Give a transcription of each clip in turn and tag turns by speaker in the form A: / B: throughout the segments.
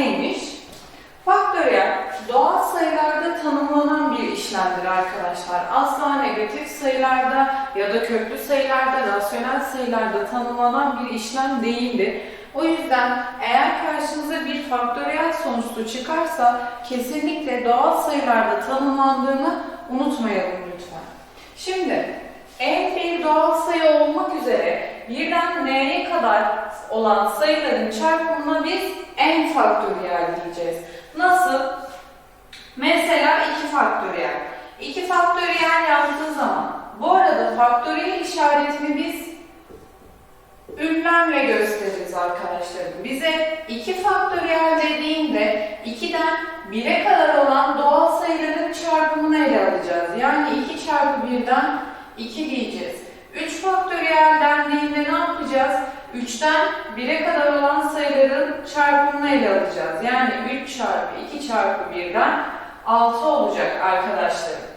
A: neymiş? Faktöriyel doğal sayılarda tanımlanan bir işlemdir arkadaşlar. Asla negatif sayılarda ya da köklü sayılarda, rasyonel sayılarda tanımlanan bir işlem değildir. O yüzden eğer karşınıza bir faktöriyel sonuçlu çıkarsa kesinlikle doğal sayılarda tanımlandığını unutmayalım lütfen. Şimdi en bir doğal sayı olmak üzere birden n'ye kadar olan sayıların çarpımına biz n faktöriyel diyeceğiz. Nasıl? Mesela 2 faktöriyel. 2 faktöriyel yazdığı zaman bu arada faktöriyel işaretini biz ünlemle gösteririz arkadaşlarım. Bize 2 faktöriyel dediğinde 2'den 1'e kadar olan doğal sayıların çarpımını ele alacağız. Yani 2 çarpı 1'den 2 diyeceğiz. 3 faktöriyel dendiğinde ne yapacağız? 3'ten 1'e kadar olan sayıların çarpımını ele alacağız. Yani 3 çarpı 2 çarpı 1'den 6 olacak arkadaşlarım.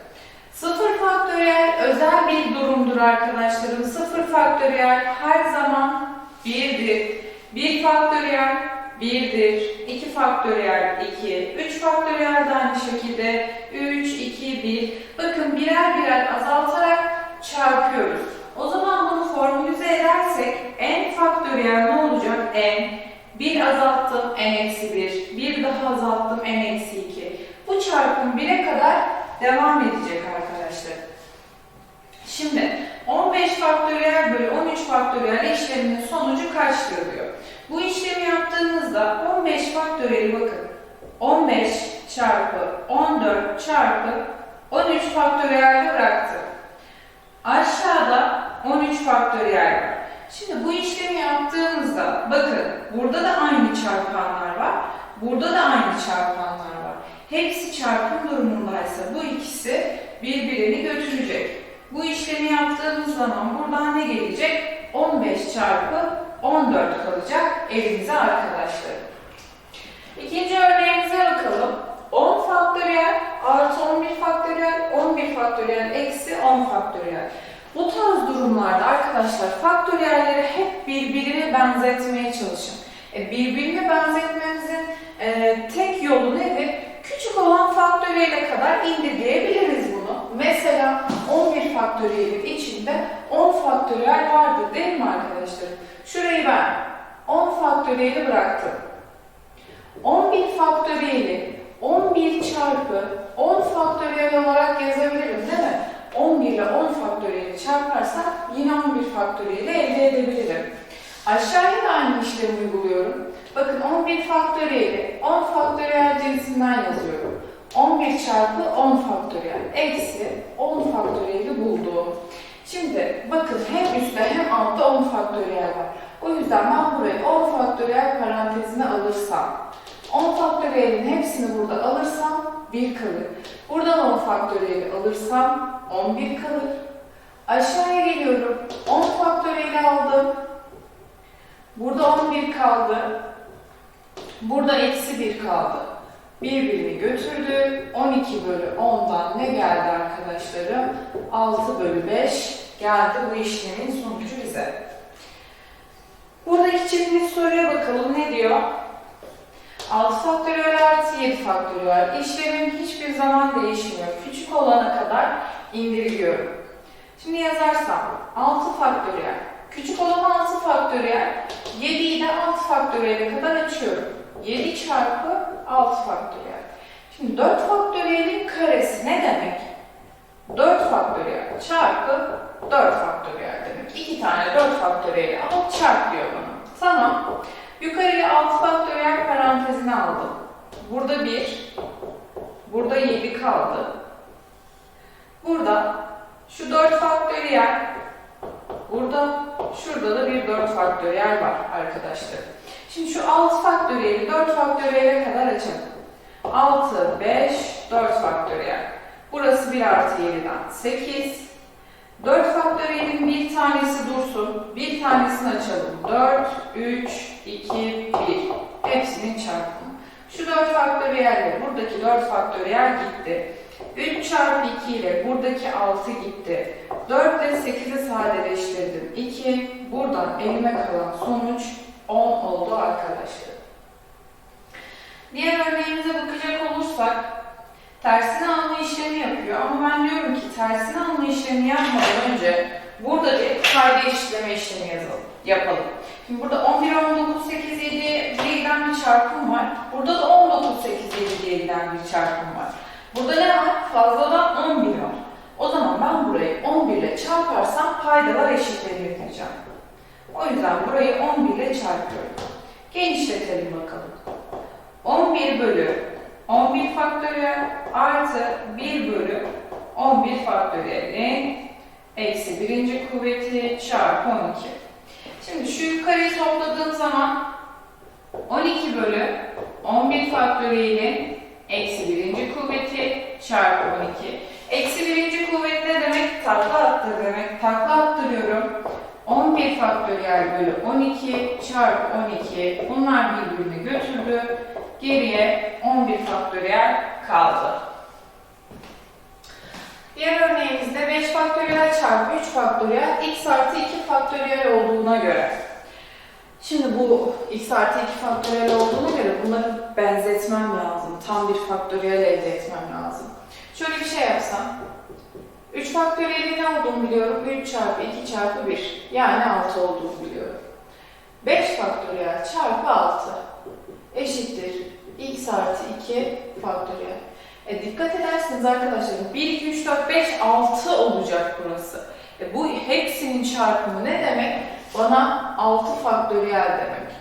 A: 0 faktöriyel özel bir durumdur arkadaşlarım. 0 faktöriyel her zaman 1'dir. 1 faktöriyel 1'dir. 2 faktöriyel 2. 3 faktöriyel de aynı şekilde 3, 2, 1. Bakın birer birer azaltarak çarpıyoruz. O zaman bunu formülize edersek n faktöriyel ne olacak? n 1 azalttım n eksi 1. 1 daha azalttım n eksi 2. Bu çarpım 1'e kadar devam edecek arkadaşlar. Şimdi 15 faktöriyel bölü 13 faktöriyel işleminin sonucu kaçtır diyor. Bu işlemi yaptığınızda 15 faktöriyeli bakın. 15 çarpı 14 çarpı 13 faktöriyelde bıraktım. Aşağıda 13 faktöriyel var. Şimdi bu işlemi yaptığınızda bakın burada da aynı çarpanlar var. Burada da aynı çarpanlar var. Hepsi çarpım durumundaysa bu ikisi birbirini götürecek. Bu işlemi yaptığımız zaman buradan ne gelecek? 15 çarpı 14 kalacak elimize arkadaşlar. İkinci örneğimize bakalım. 10 faktöriyel artı 11 faktöriyel, 11 faktöriyel eksi 10 faktöriyel. Bu tarz durumlarda arkadaşlar faktöriyelleri hep birbirine benzetmeye çalışın. E, birbirine benzetmemizin e, tek yolu nedir? Küçük olan faktöriyele kadar indirgeyebiliriz bunu. Mesela 11 faktöriyelin içinde 10 faktöriyel vardır değil mi arkadaşlar? Şurayı ben 10 faktöriyeli bıraktım. 11 faktöriyeli 11 çarpı 10 faktöriyel olarak yazabilirim değil mi? 11 ile 10 faktöriyeli çarparsam yine 11 faktöriyeli elde edebilirim. Aşağıya da aynı işlemi uyguluyorum. Bakın 11 faktöriyeli 10 faktöriyel cinsinden yazıyorum. 11 çarpı 10 faktöriyel eksi 10 faktöriyeli buldum. Şimdi bakın hem üstte hem altta 10 faktöriyel var. O yüzden ben buraya 10 faktöriyel parantezine alırsam 10 faktöriyelin hepsini burada alırsam 1 kalır. Buradan 10 faktöriyeli alırsam 11 kalır. Aşağıya geliyorum. 10 faktöriyeli aldım. Burada 11 kaldı. Burada eksi 1 kaldı. Birbirini götürdü. 12 bölü 10'dan ne geldi arkadaşlarım? 6 bölü 5 geldi bu işlemin sonucu bize. Buradaki çiftli soruya bakalım ne diyor? 6 faktöriyel artı 7 faktöriyel. İşlemin hiçbir zaman değişmiyor. Küçük olana kadar indirgiyorum. Şimdi yazarsam 6 faktöriyel. Küçük olan 6 faktöriyel. 7'yi de 6 faktöriyele kadar açıyorum. 7 çarpı 6 faktöriyel. Şimdi 4 faktöriyelin karesi ne demek? 4 faktöriyel çarpı 4 faktöriyel demek. 2 tane 4 faktöriyeli al çarp diyor bana. Tamam. Yukarıya 6 faktöriyel parantezine aldım. Burada 1, burada 7 kaldı. Burada şu 4 faktöriyel, burada, şurada da bir 4 faktöriyel var arkadaşlar. Şimdi şu 6 faktöriyeli 4 faktöriyele kadar açalım. 6, 5, 4 faktöriyel. Burası 1 artı 7'den 8. 4 faktöriyelin bir tanesi dursun. Bir tanesini açalım. 4, 3, 2, 1. Hepsinin çarpımı. Şu 4 faktöriyelle buradaki 4 faktöriyel gitti. 3 çarpı 2 ile buradaki 6 gitti. 4 ile 8'i sadeleştirdim. 2. Buradan elime kalan sonuç 10 oldu arkadaşlar. Diğer örneğimize bakacak olursak tersine alma işlemi yapıyor ama ben diyorum ki tersine alma işlemi yapmadan önce burada bir payda eşitleme işlemi yazalım, yapalım. Şimdi burada 11, 19, 8, 7 diye giden bir çarpım var. Burada da 19, 8, 7 diye giden bir çarpım var. Burada ne var? Fazladan 11 var. O zaman ben burayı 11 ile çarparsam paydalar eşitlenir diyeceğim. O yüzden burayı 11 ile çarpıyorum. Genişletelim bakalım. 11 bölü 11 faktöriyel artı 1 bölü 11 faktöriyelin eksi birinci kuvveti çarpı 12. Şimdi şu yukarıyı topladığım zaman 12 bölü 11 faktöriyelin eksi birinci kuvveti çarpı 12. Eksi birinci kuvvet ne demek? Takla attır demek. Takla attırıyorum. 11 faktöriyel bölü 12 çarpı 12. Bunlar birbirini götürdü. Geriye 11 faktöriyel kaldı. Diğer örneğimizde 5 faktöriyel çarpı 3 faktöriyel x artı 2 faktöriyel olduğuna göre. Şimdi bu x artı 2 faktöriyel olduğuna göre bunları benzetmem lazım. Tam bir faktöriyel elde etmem lazım. Şöyle bir şey yapsam. 3 faktöriyelin ne olduğunu biliyorum. 3 çarpı 2 çarpı 1. Yani 6 olduğunu biliyorum. 5 faktöriyel çarpı 6 eşittir. x artı 2 faktöriyel. E, dikkat ederseniz arkadaşlar 1, 2, 3, 4, 5, 6 olacak burası. E, bu hepsinin çarpımı ne demek? Bana 6 faktöriyel demek.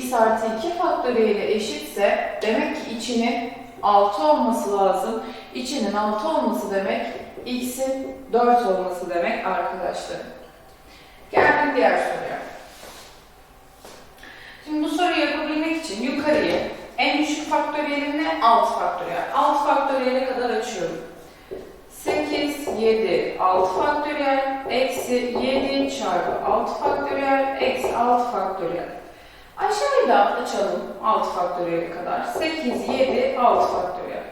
A: x artı 2 faktöriyeli eşitse demek ki içinin 6 olması lazım. İçinin 6 olması demek x'in 4 olması demek arkadaşlar. Geldim diğer soruya. Şimdi bu soruyu yapabilmek için yukarıyı en düşük faktöriyelim ne? 6 faktöriyel. 6 faktöriyele kadar açıyorum. 8, 7, 6 faktöriyel, eksi 7 çarpı 6 faktöriyel, eksi 6 faktöriyel. Aşağıyı da açalım 6 faktöriyele kadar. 8, 7, 6 faktöriyel.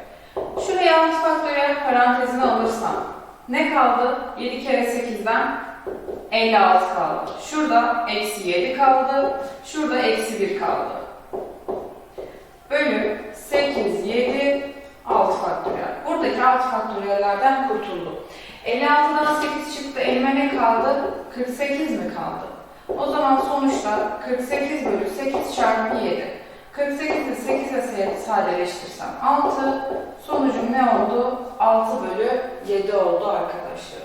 A: Şuraya 6 faktöriyel parantezine alırsam ne kaldı? 7 kere 8'den 56 kaldı. Şurada eksi 7 kaldı. Şurada eksi 1 kaldı. Bölü 8, 7, 6 faktöriyel. Buradaki 6 faktöriyellerden kurtuldum. 56'dan 8 çıktı. Elime ne kaldı? 48 mi kaldı? O zaman sonuçta 48 bölü 8 çarpı 7. 48 ile 8 ile sadeleştirsem 6. Sonucum ne oldu? 6 bölü 7 oldu arkadaşlar.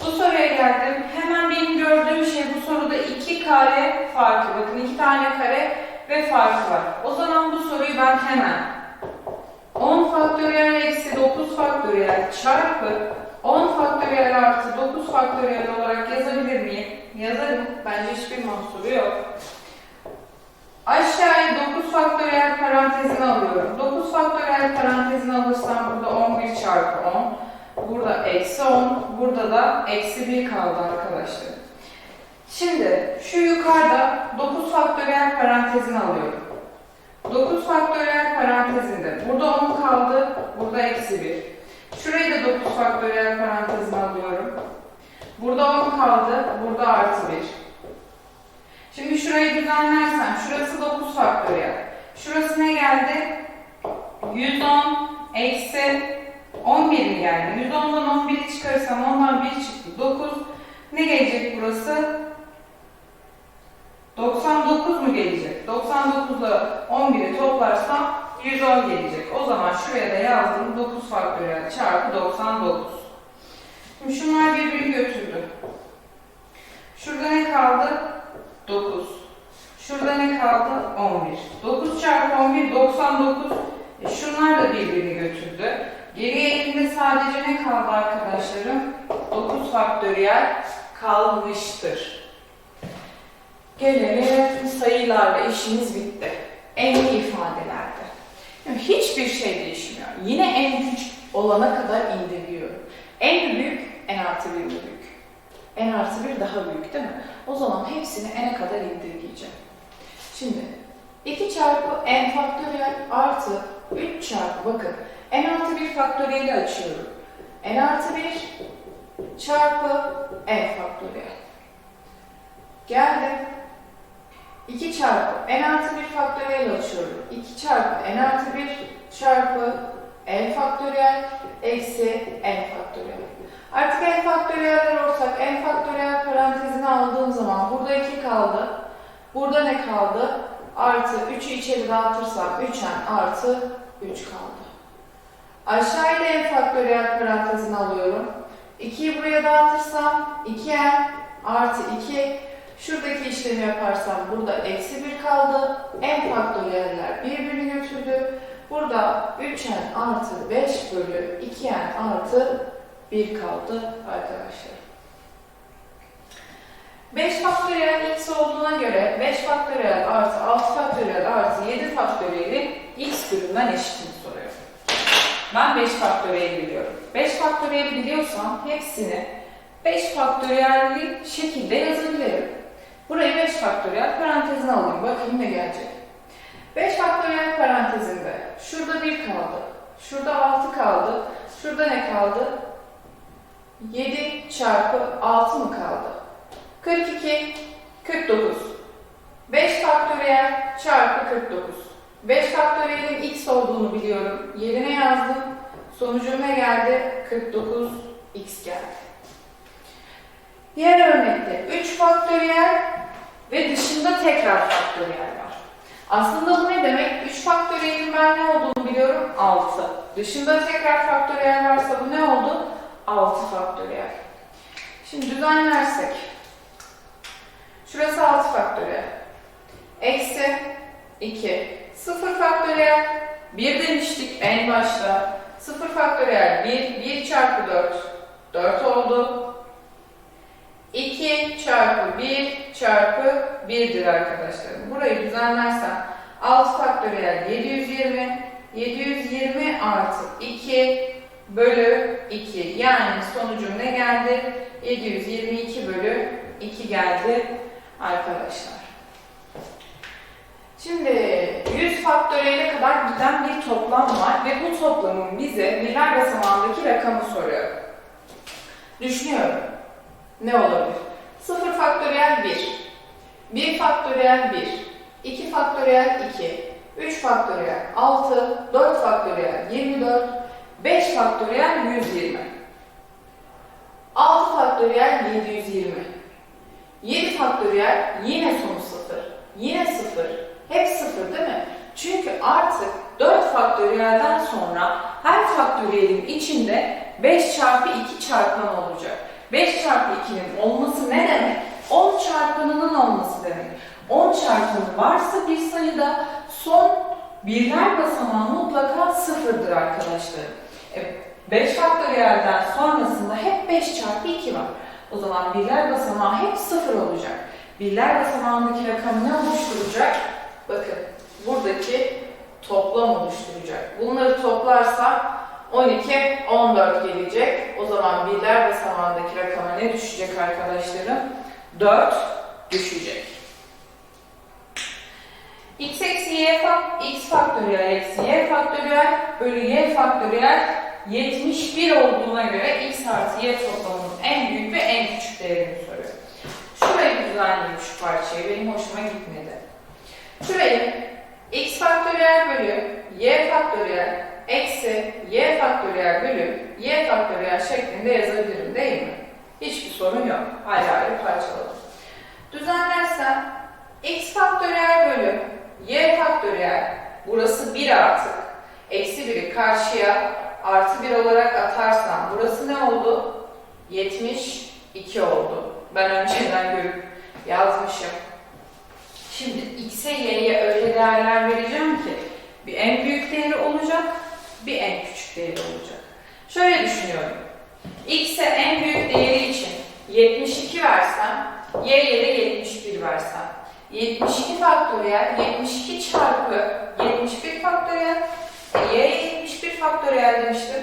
A: Bu soruya geldim. Hemen benim gördüğüm şey bu soruda iki kare farkı. Bakın iki tane kare ve farkı var. O zaman bu soruyu ben hemen 10 faktöriyel eksi 9 faktöriyel çarpı 10 faktöriyel artı 9 faktöriyel olarak yazabilir miyim? Yazarım. Bence hiçbir mahsuru yok. Aşağıya 9 faktöriyel parantezine alıyorum. 9 faktöriyel parantezine alırsam burada 11 çarpı 10. Burada eksi 10. Burada da eksi 1 kaldı arkadaşlar. Şimdi şu yukarıda 9 faktöriyel parantezine alıyorum. 9 faktöriyel parantezinde burada 10 kaldı. Burada eksi 1. Şurayı da 9 faktöriyel parantezine alıyorum. Burada 10 kaldı. Burada artı 1. Şimdi şurayı düzenlersem şurası 9 faktöriyel. Şurası ne geldi? 110 eksi 11 mi geldi? 110'dan 11'i çıkarırsam ondan 1 çıktı. 9. Ne gelecek burası? 99 mu gelecek? 99'da 11'i toplarsam 110 gelecek. O zaman şuraya da yazdım 9 faktöriyel çarpı 99. Şimdi şunlar birbirini götürdü. Şurada ne kaldı? 9. Şurada ne kaldı? 11. 9 çarpı 11 99. E şunlar da birbirini götürdü. Geriye elimde sadece ne kaldı arkadaşlarım? 9 faktöriyel kalmıştır. Gelelim sayılarla işimiz bitti. En ifadelerde. Yani hiçbir şey değişmiyor. Yine en küçük olana kadar indiriyorum. En büyük en artı bir büyük. En artı bir daha büyük değil mi? O zaman hepsini n'e kadar indirgeyeceğim. Şimdi 2 çarpı n faktöriyel artı 3 çarpı bakın n artı 1 faktöriyeli açıyorum. n artı 1 çarpı n faktöriyel. Geldim. 2 çarpı n artı 1 faktöriyel açıyorum. 2 çarpı n artı 1 çarpı n faktöriyel eksi n faktöriyel. Artık n faktöriyeller olsak n faktöriyel parantezine aldığım zaman burada 2 kaldı. Burada ne kaldı? Artı 3'ü içeri dağıtırsam 3n artı 3 kaldı. Aşağıya n faktöriyel parantezine alıyorum. 2'yi buraya dağıtırsam 2n artı 2 Şuradaki işlemi yaparsam burada eksi 1 kaldı. n faktöriyeller birbirini götürdü. Burada 3n artı 5 bölü 2n artı 1 kaldı arkadaşlar. 5 faktöriyel x olduğuna göre 5 faktöriyel artı 6 faktöriyel artı 7 faktöriyelin x bölümünden eşitini soruyor. Ben 5 faktöriyel biliyorum. 5 faktöriyel biliyorsam hepsini 5 faktöriyelli şekilde yazabilirim. Burayı 5 faktöriyel parantezine alayım. Bakayım ne gelecek. 5 faktöriyel parantezinde şurada 1 kaldı. Şurada 6 kaldı. Şurada ne kaldı? 7 çarpı 6 mı kaldı? 42, 49. 5 faktöriyel çarpı 49. 5 faktöriyelin x olduğunu biliyorum. Yerine yazdım. Sonucum ne geldi? 49 x geldi. Diğer örnekte 3 faktöriyel ve dışında tekrar faktöriyel var. Aslında bu ne demek? 3 faktöriyelin ben ne olduğunu biliyorum? 6. Dışında tekrar faktöriyel varsa bu ne oldu? 6 faktöriyel. Şimdi düzenlersek. Şurası 6 faktöriyel. Eksi 2. 0 faktöriyel. 1 demiştik en başta. 0 faktöriyel 1. 1 çarpı 4. 4 oldu. 2 çarpı 1 çarpı 1'dir arkadaşlarım. Burayı düzenlersem 6 faktöriyel 720. 720 artı 2 bölü 2. Yani sonucum ne geldi? 722 bölü 2 geldi arkadaşlar. Şimdi 100 faktöriyele kadar giden bir toplam var ve bu toplamın bize birler basamağındaki rakamı soruyor. Düşünüyorum. Ne olabilir? 0 faktöriyel 1, 1 faktöriyel 1, 2 faktöriyel 2, 3 faktöriyel 6, 4 faktöriyel 24, 5 faktöriyel 120. 6 faktöriyel 720. 7 faktöriyel yine sonu 0. Yine 0. Hep 0 değil mi? Çünkü artık 4 faktöriyelden sonra her faktöriyelin içinde 5 çarpı 2 çarpman olacak. 5 çarpı 2'nin olması ne demek? 10 çarpanının olması demek. 10 çarpanı varsa bir sayıda son birler basamağı mutlaka sıfırdır arkadaşlar. 5 faktöriyelden sonrasında hep 5 çarpı 2 var. O zaman birler basamağı hep sıfır olacak. Birler basamağındaki rakam ne oluşturacak? Bakın buradaki toplam oluşturacak. Bunları toplarsa 12, 14 gelecek. O zaman birler basamağındaki rakama ne düşecek arkadaşlarım? 4 düşecek. x eksi y x faktöriyel eksi y faktöriyel bölü y faktöriyel 71 olduğuna göre x artı y toplamının en büyük ve en küçük değerini soruyor. Şurayı düzenleyeyim şu parçayı. Benim hoşuma gitmedi. Şurayı x faktöriyel bölü y faktöriyel eksi y faktöriyel bölü y faktöriyel şeklinde yazabilirim değil mi? Hiçbir sorun yok. Ayrı ayrı parçaladım. Düzenlersem x faktöriyel bölü y faktöriyel burası 1 artık. Eksi 1'i karşıya artı 1 olarak atarsam burası ne oldu? 72 oldu. Ben önceden görüp yazmışım. Şimdi x'e y'ye öyle değerler vereceğim ki bir en büyük değeri olacak, bir en küçük değeri olacak. Şöyle düşünüyorum. x'e en büyük değeri için 72 versem, y'ye de 71 versem. 72 faktöriyel, 72 çarpı 71 faktöriyel, e, y'ye 71 faktöriyel demiştim.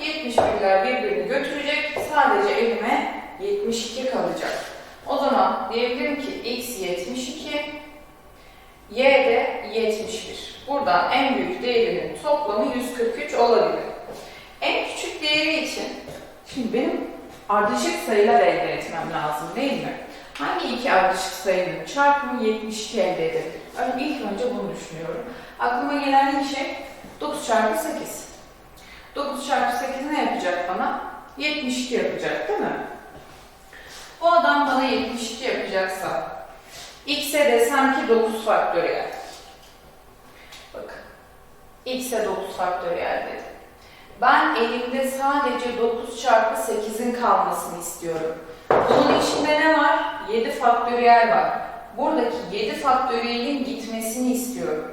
A: 71'ler birbirini götürecek, sadece elime 72 kalacak. O zaman diyebilirim ki x 72, y de 71. Buradan en büyük değerinin toplamı 143 olabilir. En küçük değeri için, şimdi benim ardışık sayılar elde etmem lazım değil mi? Hangi iki ardışık sayının çarpımı 72 elde edelim? Önce ilk önce bunu düşünüyorum. Aklıma gelen ilk şey 9 çarpı 8. 9 çarpı 8 ne yapacak bana? 72 yapacak değil mi? Bu adam bana 72 yapacaksa x'e desem ki 9 faktöriyel. Bakın. x'e 9 faktöriyel dedim. Ben elimde sadece 9 çarpı 8'in kalmasını istiyorum. Bunun içinde ne var? 7 faktöriyel var. Buradaki 7 faktöriyelin gitmesini istiyorum.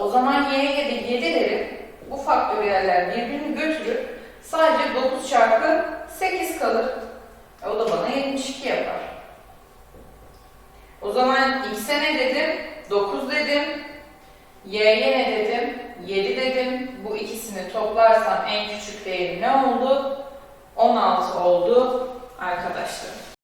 A: O zaman y'ye de 7 derim. Bu faktöriyeller birbirini götürür. Sadece 9 çarpı 8 kalır. E, O da bana 72 yapar. O zaman x'e ne dedim? 9 dedim. Y'ye ne dedim? 7 dedim. Bu ikisini toplarsam en küçük değeri ne oldu? 16 oldu arkadaşlar.